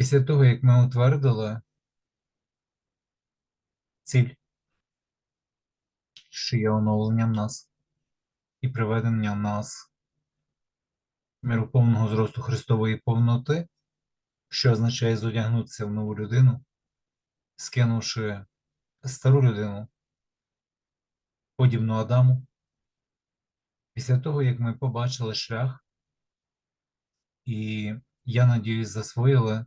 Після того, як ми утвердили ціль, що є оновленням нас і приведенням нас міру повного зросту Христової повноти, що означає зодягнутися в нову людину, скинувши стару людину, подібну Адаму. Після того, як ми побачили шлях, і я надіюсь, засвоїли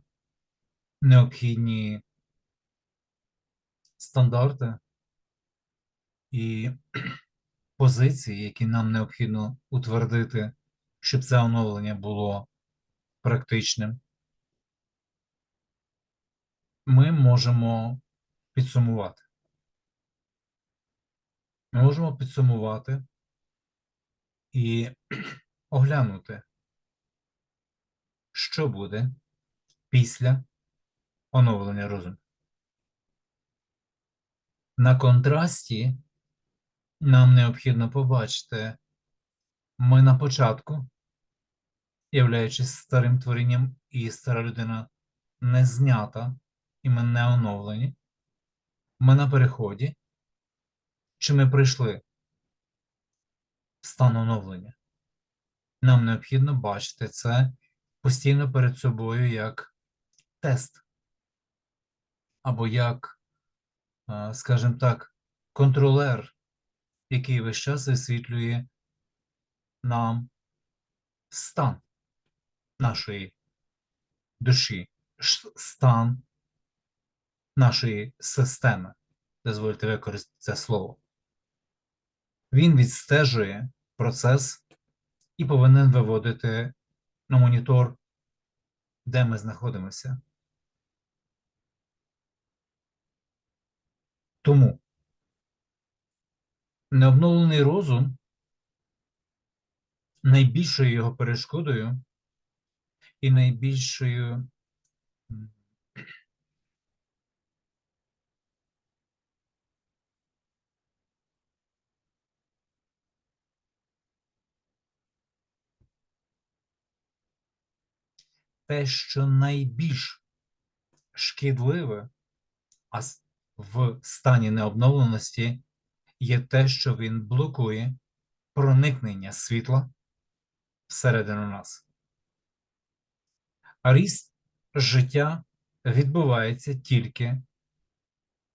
необхідні стандарти і позиції, які нам необхідно утвердити, щоб це оновлення було практичним, ми можемо підсумувати. Ми можемо підсумувати і оглянути, що буде після оновлення розуму. На контрасті нам необхідно побачити, ми на початку, являючись старим творінням, і стара людина не знята, і ми не оновлені. Ми на переході, чи ми прийшли в стан оновлення. Нам необхідно бачити це постійно перед собою як тест, або як, е, скажімо так, контролер, який весь час висвітлює нам стан нашої душі, стан нашої системи. Дозвольте використати це слово. Він відстежує процес і повинен виводити на монітор, де ми знаходимося. Тому необновлений розум найбільшою його перешкодою і найбільшою те, що найбільш шкідливе а в стані необновленості є те, що він блокує проникнення світла всередину нас. А ріст життя відбувається тільки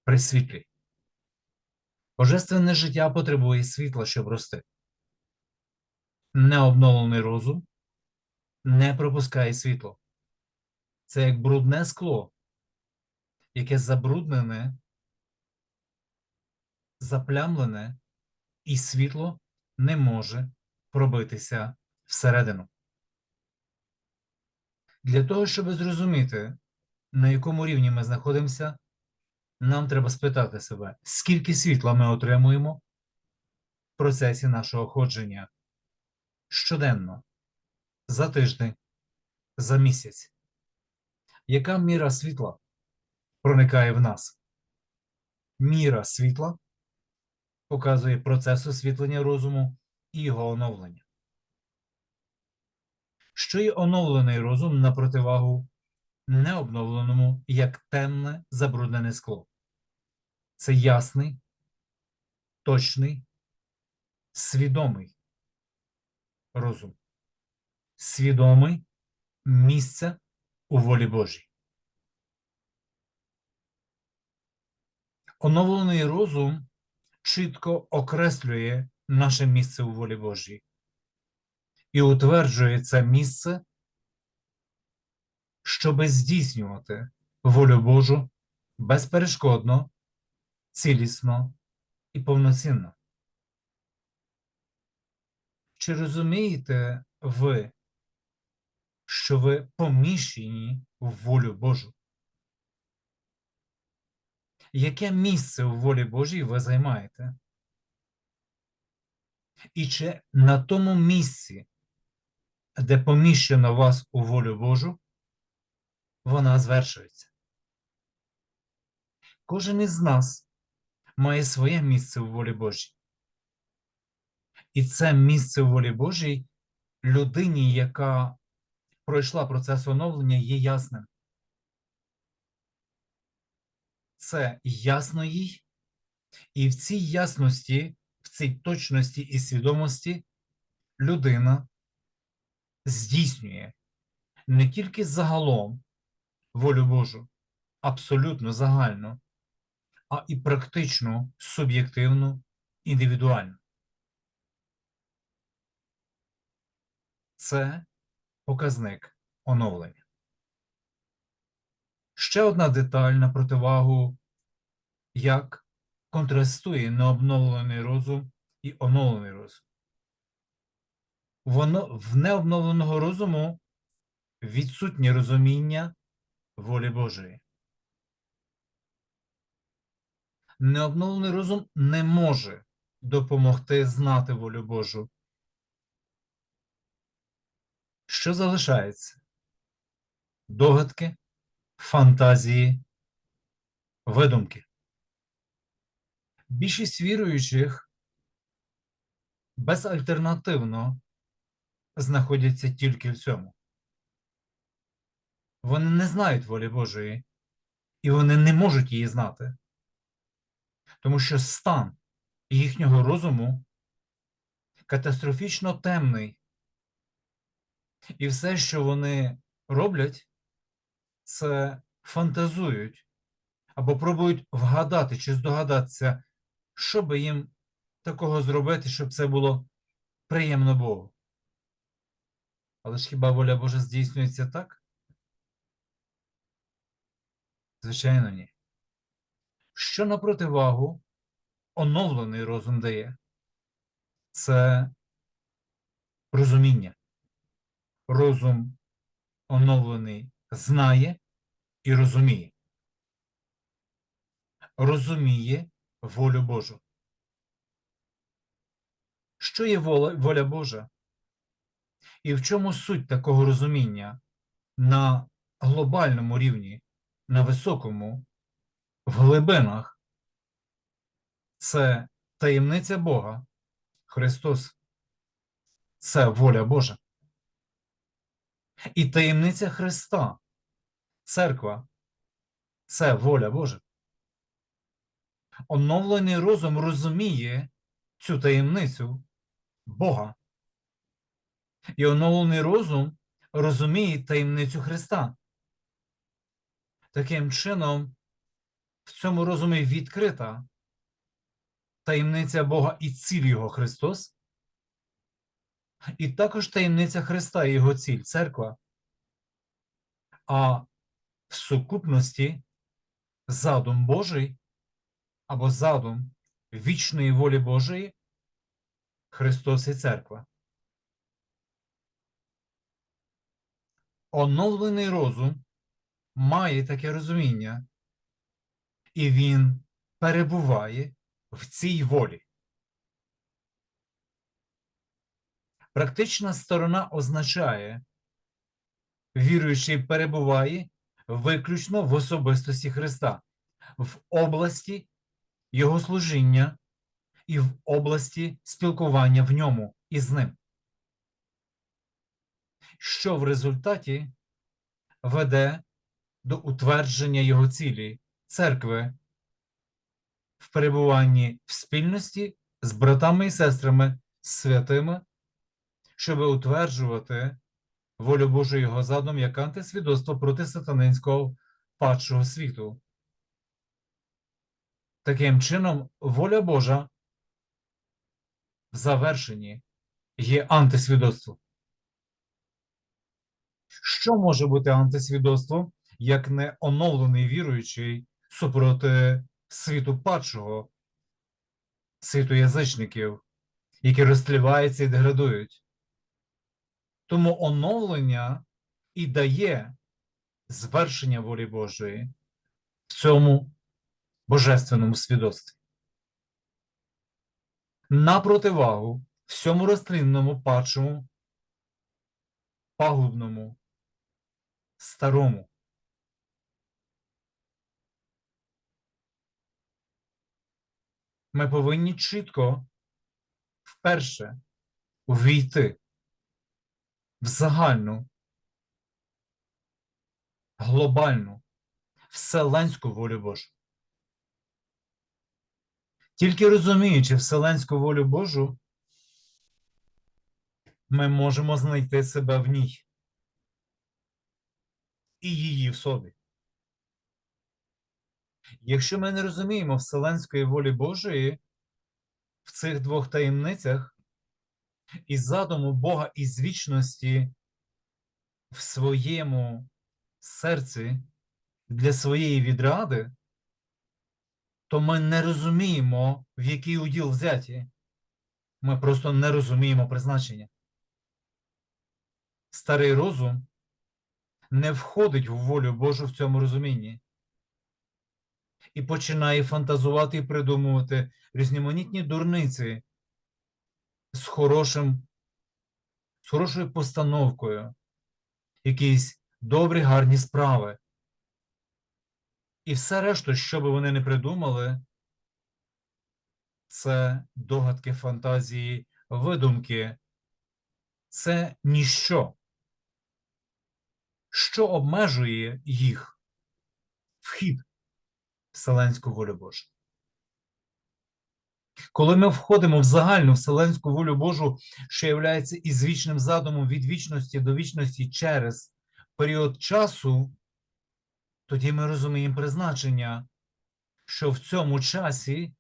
при світлі. Божественне життя потребує світла, щоб рости. Необновлений розум не пропускає світло. Це як брудне скло, яке забруднене, заплямлене, і світло не може пробитися всередину. Для того, щоб зрозуміти, на якому рівні ми знаходимося, нам треба спитати себе, скільки світла ми отримуємо в процесі нашого ходження щоденно, за тиждень, за місяць. Яка міра світла проникає в нас? Міра світла показує процес освітлення розуму і його оновлення. Що є оновлений розум на противагу необновленому, як темне забруднене скло? Це ясний, точний, свідомий розум. Свідомий місце у волі Божій. Оновлений розум чітко окреслює наше місце у волі Божій і утверджує це місце, щоби здійснювати волю Божу безперешкодно, цілісно і повноцінно. Чи розумієте ви, що ви поміщені в волю Божу? Яке місце у волі Божій ви займаєте? І чи на тому місці, де поміщено вас у волю Божу, вона звершується? Кожен із нас має своє місце у волі Божій. І це місце у волі Божій людині, яка пройшла процес оновлення, є ясним. Це ясно їй, і в цій ясності, в цій точності і свідомості людина здійснює не тільки загалом волю Божу, абсолютно загальну, а і практичну, суб'єктивну, індивідуальну. Це показник оновлення. Ще одна деталь на противагу, як контрастує необновлений розум і оновлений розум. Воно, в необновленого розуму відсутнє розуміння волі Божої. Необновлений розум не може допомогти знати волю Божу. Що залишається? Догадки, фантазії, видумки. Більшість віруючих безальтернативно знаходяться тільки в цьому. Вони не знають волі Божої, і вони не можуть її знати, тому що стан їхнього розуму катастрофічно темний. І все, що вони роблять, це фантазують або пробують вгадати чи здогадатися, що би їм такого зробити, щоб це було приємно Богу. Але ж хіба воля Божа здійснюється так? Звичайно, ні. Що на противагу оновлений розум дає? Це розуміння. Розум оновлений знає і розуміє. Розуміє волю Божу. Що є воля, воля Божа? І в чому суть такого розуміння на глобальному рівні, на високому, в глибинах? Це таємниця Бога, Христос. Це воля Божа. І таємниця Христа, церква, це воля Божа. Оновлений розум розуміє цю таємницю Бога. І оновлений розум розуміє таємницю Христа. Таким чином, в цьому розумі відкрита таємниця Бога і ціль Його Христос, і також таємниця Христа і Його ціль церква. А сукупності задум Божий або задум вічної волі Божої Христос і церква. Оновлений розум має таке розуміння, і він перебуває в цій волі. Практична сторона означає, віруючий перебуває виключно в особистості Христа, в області Його служіння і в області спілкування в ньому і з ним. Що в результаті веде до утвердження його цілі церкви в перебуванні в спільності з братами і сестрами святими, щоб утверджувати волю Божу його задум як антисвідоцтво проти сатанинського падшого світу. Таким чином, воля Божа в завершенні є антисвідоцтво. Що може бути антисвідоцтвом, як не оновлений віруючий супроти світу падшого, світу язичників, які розтліваються і деградують? Тому оновлення і дає звершення волі Божої в цьому божественному свідоцтві. На противагу всьому розтлінному, падшому, пагубному, старому. Ми повинні чітко вперше увійти в загальну, глобальну, вселенську волю Божу. Тільки розуміючи вселенську волю Божу, ми можемо знайти себе в ній і її в собі. Якщо ми не розуміємо вселенської волі Божої в цих двох таємницях і задуму Бога із вічності в своєму серці для своєї відради, то ми не розуміємо, в який уділ взяті. Ми просто не розуміємо призначення. Старий розум не входить в волю Божу в цьому розумінні і починає фантазувати і придумувати різноманітні дурниці з хорошим, з хорошою постановкою, якісь добрі, гарні справи. І все решту, що би вони не придумали, це догадки, фантазії, видумки. Це ніщо, що обмежує їх вхід в вселенську волю Божу. Коли ми входимо в загальну вселенську волю Божу, що є із вічним задумом від вічності до вічності через період часу, тоді ми розуміємо призначення, що в цьому часі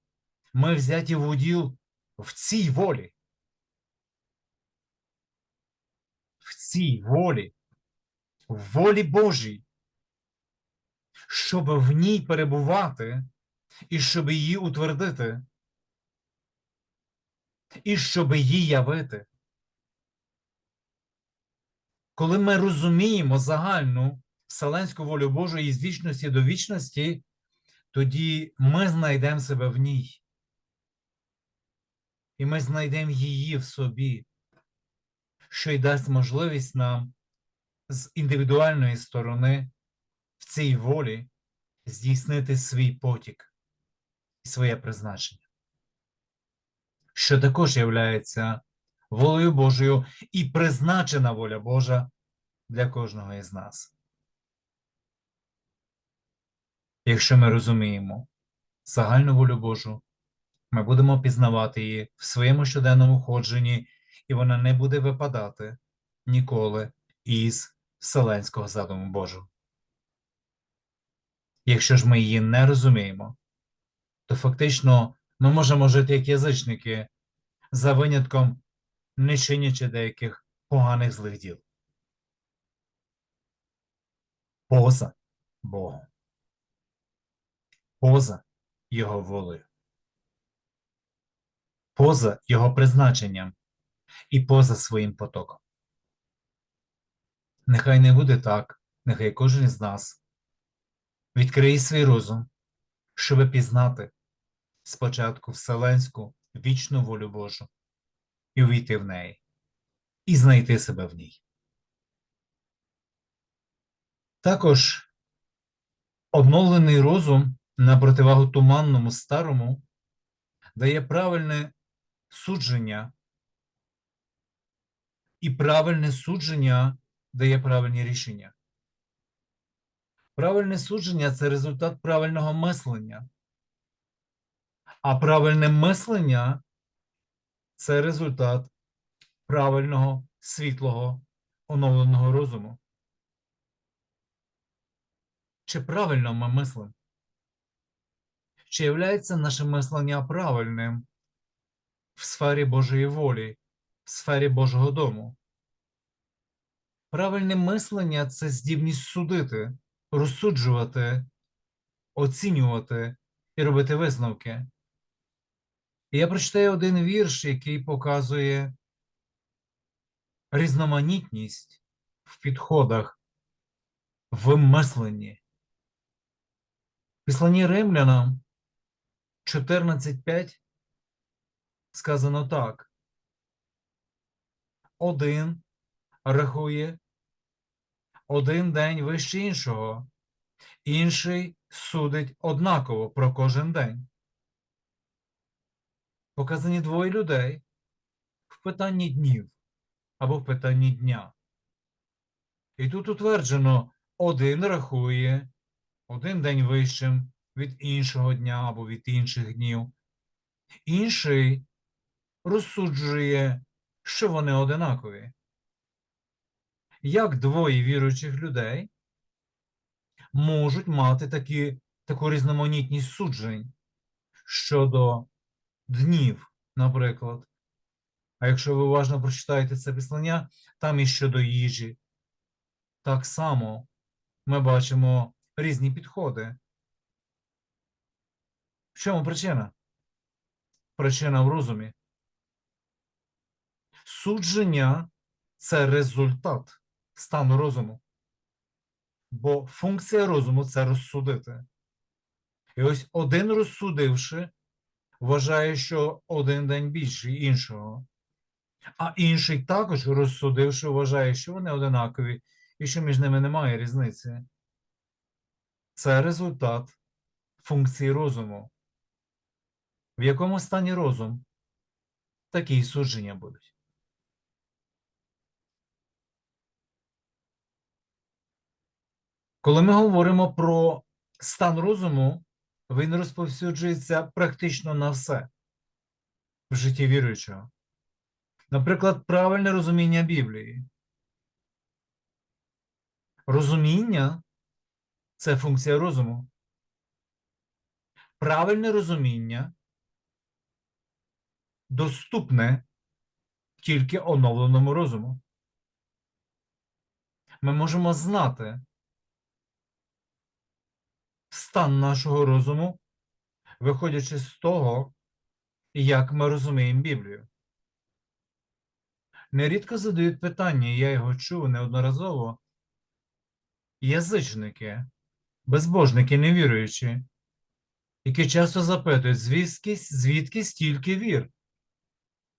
ми взяті в уділ в цій волі. В цій волі, в волі Божій, щоб в ній перебувати і щоб її утвердити, і щоб її явити. Коли ми розуміємо загальну вселенську волю Божу із вічності до вічності, тоді ми знайдемо себе в ній. І ми знайдемо її в собі, що й дасть можливість нам з індивідуальної сторони в цій волі здійснити свій потік і своє призначення, що також є волею Божою і призначена воля Божа для кожного із нас. Якщо ми розуміємо загальну волю Божу, ми будемо пізнавати її в своєму щоденному ходженні, і вона не буде випадати ніколи із вселенського задуму Божого. Якщо ж ми її не розуміємо, то фактично ми можемо жити як язичники за винятком не чинячи деяких поганих злих діл. Поза Богом поза його волею, поза його призначенням і поза своїм потоком. Нехай не буде так, нехай кожен із нас відкриє свій розум, щоб пізнати спочатку вселенську вічну волю Божу і увійти в неї, і знайти себе в ній. Також обновлений розум на противагу туманному старому, дає правильне судження, і правильне судження дає правильні рішення. Правильне судження це результат правильного мислення, а правильне мислення це результат правильного світлого оновленого розуму. Чи правильно ми мислимо? Чи являється наше мислення правильним в сфері Божої волі, в сфері Божого дому? Правильне мислення це здібність судити, розсуджувати, оцінювати і робити висновки. Я прочитаю один вірш, який показує різноманітність в підходах, в мисленні. Післанні римлянам 14.5 сказано так. Один рахує один день вище іншого, інший судить однаково про кожен день. Показані двоє людей в питанні днів або в питанні дня. І тут утверджено один рахує один день вищим від іншого дня або від інших днів, інший розсуджує, що вони одинакові. Як двоє віруючих людей можуть мати такі, таку різноманітність суджень щодо днів, наприклад. А якщо ви уважно прочитаєте це післання, там і щодо їжі. Так само ми бачимо різні підходи. В чому причина? Причина в розумі. Судження це результат стану розуму. Бо функція розуму це розсудити. І ось один розсудивши, вважає, що один день більший іншого. А інший також розсудивши, вважає, що вони одинакові і що між ними немає різниці. Це результат функції розуму. В якому стані розум, такі й судження будуть. Коли ми говоримо про стан розуму, він розповсюджується практично на все в житті віруючого. Наприклад, правильне розуміння Біблії. Розуміння це функція розуму. Правильне розуміння доступне тільки оновленому розуму. Ми можемо знати стан нашого розуму, виходячи з того, як ми розуміємо Біблію. Нерідко задають питання, я його чув неодноразово. Язичники, безбожники, невіруючі, які часто запитують, звідки, звідки стільки вір,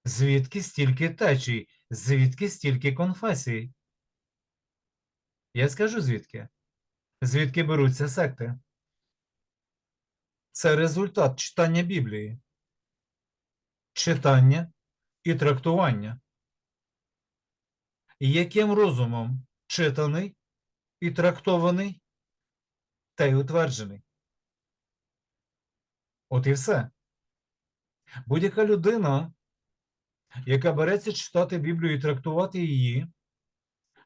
звідки стільки течій, звідки стільки конфесій. Я скажу звідки. Звідки беруться секти? Це результат читання Біблії, читання і трактування. Яким розумом читаний і трактований, та й утверджений. От і все. Будь-яка людина, яка береться читати Біблію і трактувати її,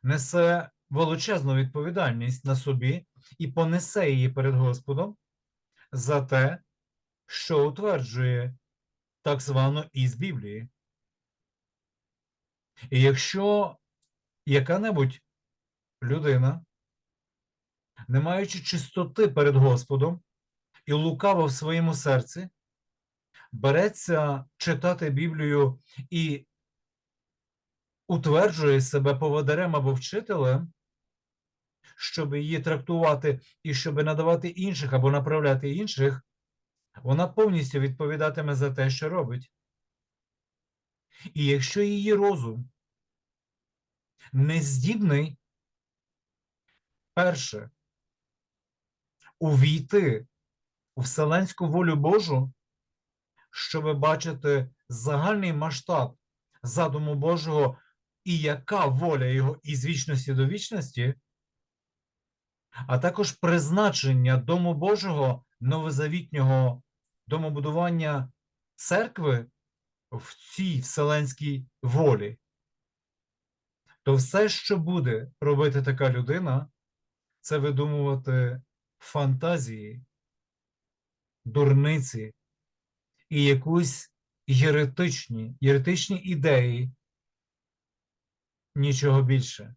несе величезну відповідальність на собі і понесе її перед Господом за те, що утверджує так звану із Біблії. І якщо яка-небудь людина, не маючи чистоти перед Господом і лукаво в своєму серці, береться читати Біблію і утверджує себе поводарем або вчителем, щоб її трактувати і щоб надавати інших або направляти інших, вона повністю відповідатиме за те, що робить. І якщо її розум не здібний, перше, увійти у вселенську волю Божу, щоб бачити загальний масштаб задуму Божого і яка воля його із вічності до вічності, а також призначення Дому Божого новозавітнього домобудування церкви в цій вселенській волі, то все, що буде робити така людина, це видумувати фантазії, дурниці і якусь єретичні, єретичні ідеї, нічого більше.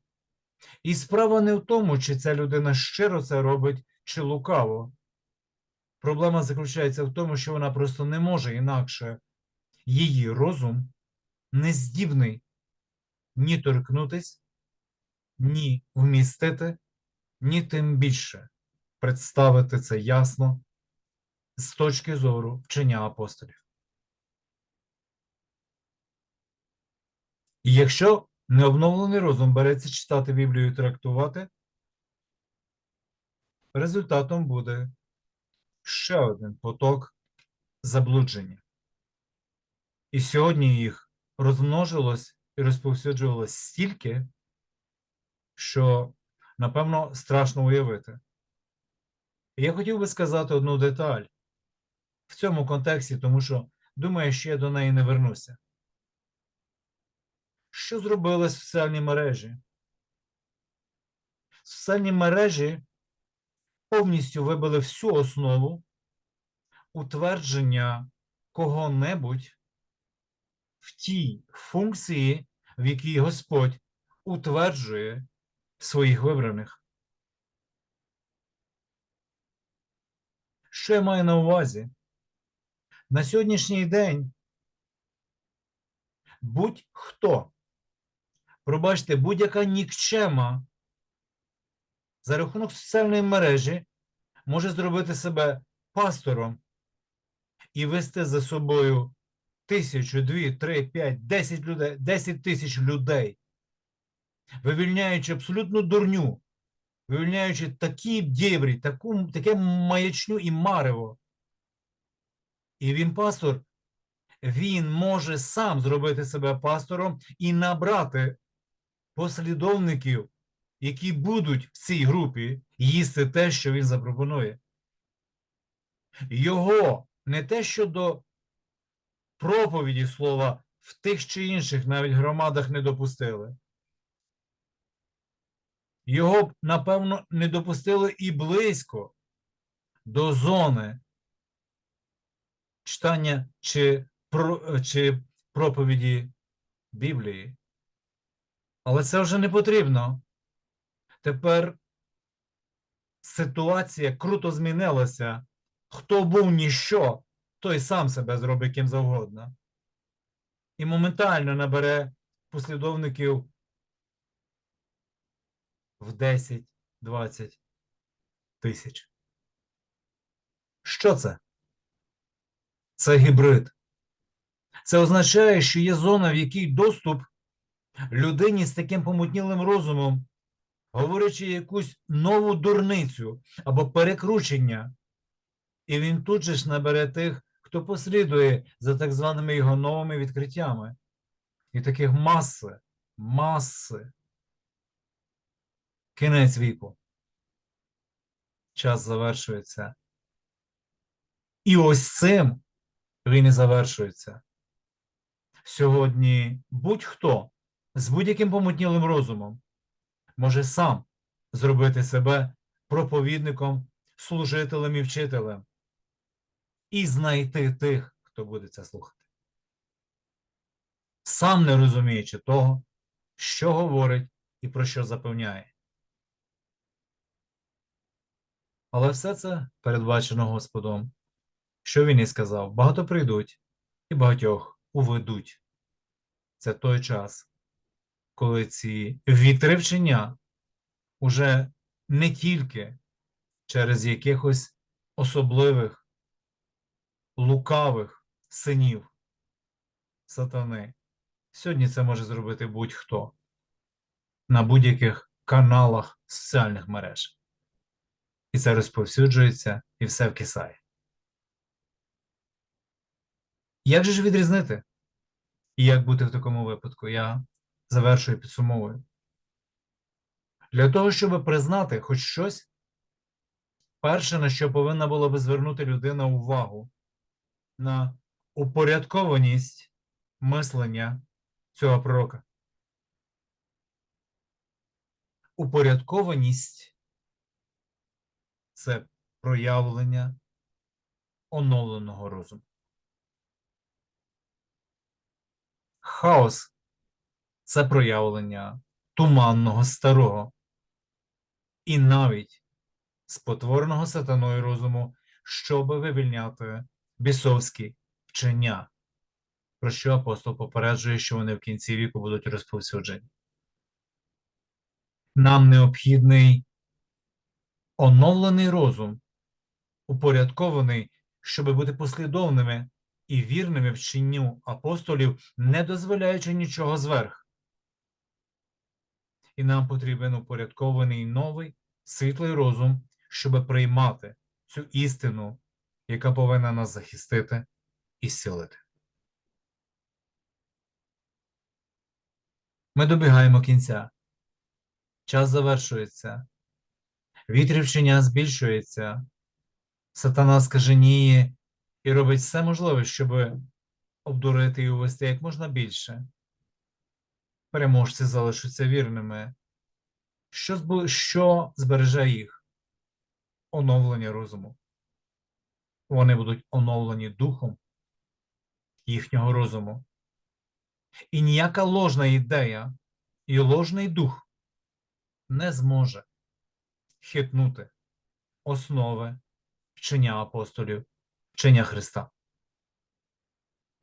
І справа не в тому, чи ця людина щиро це робить, чи лукаво. Проблема заключається в тому, що вона просто не може інакше її розум не здібний ні торкнутись, ні вмістити, ні тим більше представити це ясно з точки зору вчення апостолів. І якщо необновлений розум береться читати Біблію і трактувати, результатом буде ще один поток заблудження. І сьогодні їх розмножилось і розповсюджувалось стільки, що, напевно, страшно уявити. Я хотів би сказати одну деталь в цьому контексті, тому що думає, що я до неї не вернуся. Що зробили соціальні мережі? Соціальні мережі повністю вибили всю основу утвердження кого-небудь в тій функції, в якій Господь утверджує своїх вибраних. Що я маю на увазі? На сьогоднішній день будь-хто, пробачте, будь-яка нікчема за рахунок соціальної мережі може зробити себе пастором і вести за собою тисячу, дві, три, п'ять, десять людей, десять тисяч людей, вивільняючи абсолютну дурню, вивільняючи такі дєврі, таку, таке маячню і марево. І він пастор, він може сам зробити себе пастором і набрати послідовників, які будуть в цій групі їсти те, що він запропонує. Його не те, що до проповіді слова в тих чи інших навіть громадах не допустили. Його напевно, не допустили і близько до зони читання чи, чи проповіді Біблії. Але це вже не потрібно. Тепер ситуація круто змінилася. Хто був ніщо, той сам себе зробить ким завгодно. І моментально набере послідовників в 10-20 тисяч. Що це? Це гібрид. Це означає, що є зона, в якій доступ людині з таким помутнілим розумом, говорячи якусь нову дурницю або перекручення, і він тут же ж набере тих, хто послідує за так званими його новими відкриттями. І таких маси, маси. Кінець віку. Час завершується. І ось цим він і завершується. Сьогодні будь-хто з будь-яким помутнілим розумом може сам зробити себе проповідником, служителем і вчителем і знайти тих, хто буде це слухати. Сам не розуміючи того, що говорить і про що запевняє. Але все це передбачено Господом. Що він і сказав: багато прийдуть і багатьох уведуть. Це той час, коли ці вітри вчення уже не тільки через якихось особливих лукавих синів сатани. Сьогодні це може зробити будь-хто на будь-яких каналах соціальних мереж. І це розповсюджується і все вкисає. Як же ж відрізнити? І як бути в такому випадку? Я завершую підсумовую. Для того, щоб признати хоч щось, перше, на що повинна була би звернути людина увагу, на упорядкованість мислення цього пророка. Упорядкованість це проявлення оновленого розуму. Хаос це проявлення туманного старого і навіть спотвореного сатаною розуму, щоб вивільняти бісовські вчення, про що апостол попереджує, що вони в кінці віку будуть розповсюджені. Нам необхідний оновлений розум, упорядкований, щоб бути послідовними і вірними вченню апостолів, не дозволяючи нічого зверх. І нам потрібен упорядкований новий світлий розум, щоб приймати цю істину яка повинна нас захистити і зцілити. Ми добігаємо кінця. Час завершується. Вітрів вчення збільшується. Сатана скаженіє і робить все можливе, щоб обдурити і увести як можна більше. Переможці залишаться вірними. Що, що збереже їх? Оновлення розуму. Вони будуть оновлені духом їхнього розуму. І ніяка ложна ідея і ложний дух не зможе хитнути основи вчення апостолів, вчення Христа.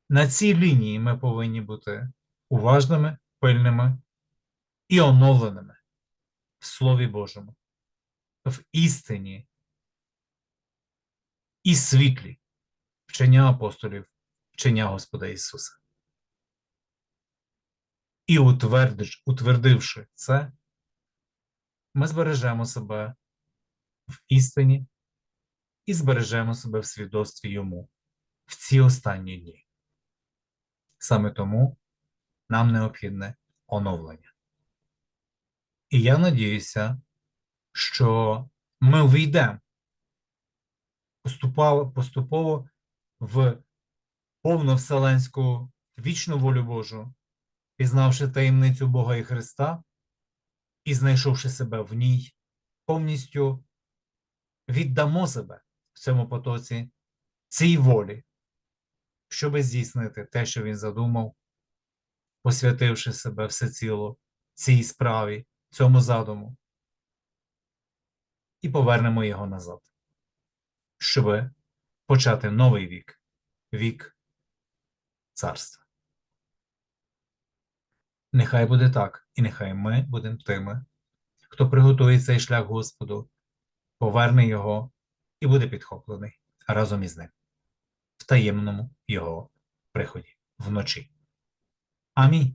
На цій лінії ми повинні бути уважними, пильними і оновленими в Слові Божому, в істині і світлі вчення апостолів, вчення Господа Ісуса. І утвердиш, утвердивши це, ми збережемо себе в істині і збережемо себе в свідоцтві йому в ці останні дні. Саме тому нам необхідне оновлення. І я надіюся, що ми поступово, поступово в повну вселенську вічну волю Божу, пізнавши таємницю Бога і Христа і знайшовши себе в ній, повністю віддамо себе в цьому потоці цій волі, щоби здійснити те, що він задумав, посвятивши себе всеціло цій справі, цьому задуму, і повернемо його назад, щоб почати новий вік, вік царства. Нехай буде так, і нехай ми будемо тими, хто приготує цей шлях Господу, поверне його і буде підхоплений разом із ним в таємному його приході вночі. a.